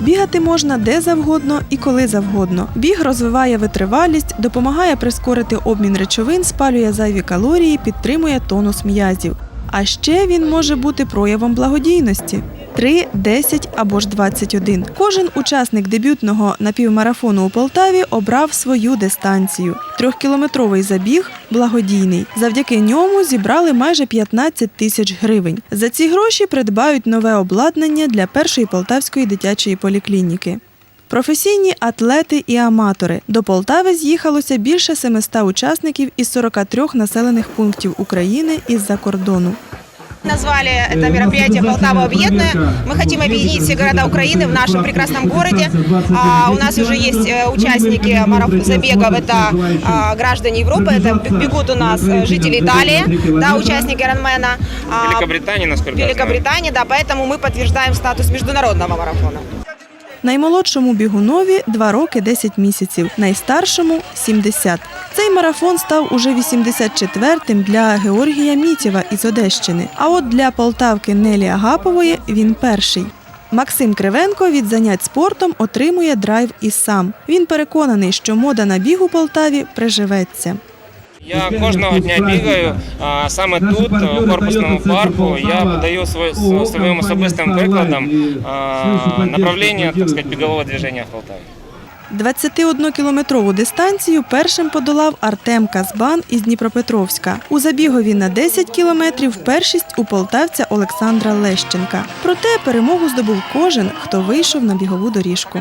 Бігати можна де завгодно і коли завгодно. Біг розвиває витривалість, допомагає прискорити обмін речовин, спалює зайві калорії, підтримує тонус м'язів. А ще він може бути проявом благодійності. 3, 10 або ж 21. Кожен учасник дебютного напівмарафону у Полтаві обрав свою дистанцію. Трьохкілометровий забіг благодійний. Завдяки ньому зібрали майже 15 тисяч гривень. За ці гроші придбають нове обладнання для першої полтавської дитячої поліклініки. Професійні атлети і аматори. До Полтави з'їхалося більше 700 учасників із 43 населених пунктів України із-за кордону Назвали это мероприятие «Полтава объедная». Мы хотим объединить все города Украины в нашем прекрасном городе. А, у нас уже есть э, участники мараф- забегов, это а, граждане Европы, это б- бегут у нас э, жители Италии, да, участники Ранмена. а, Великобритании, насколько я знаю. Великобритании, да, поэтому мы подтверждаем статус международного марафона. Наймолодшому бігунові 2 роки 10 місяців, найстаршому 70. Цей марафон став уже 84-тим для Георгія Мітєва із Одещини. А от для полтавки Нелі Агапової він перший. Максим Кривенко від занять спортом отримує драйв і сам. Він переконаний, що мода на біг у Полтаві приживеться. Я кожного дня бігаю. А саме тут, у корпусному парку, я подаю своїм особистим прикладом направлення, так сказать, бігового движения в Полтаві. 21-кілометрову дистанцію першим подолав Артем Казбан із Дніпропетровська. У забігові на 10 кілометрів першість у полтавця Олександра Лещенка. Проте перемогу здобув кожен, хто вийшов на бігову доріжку.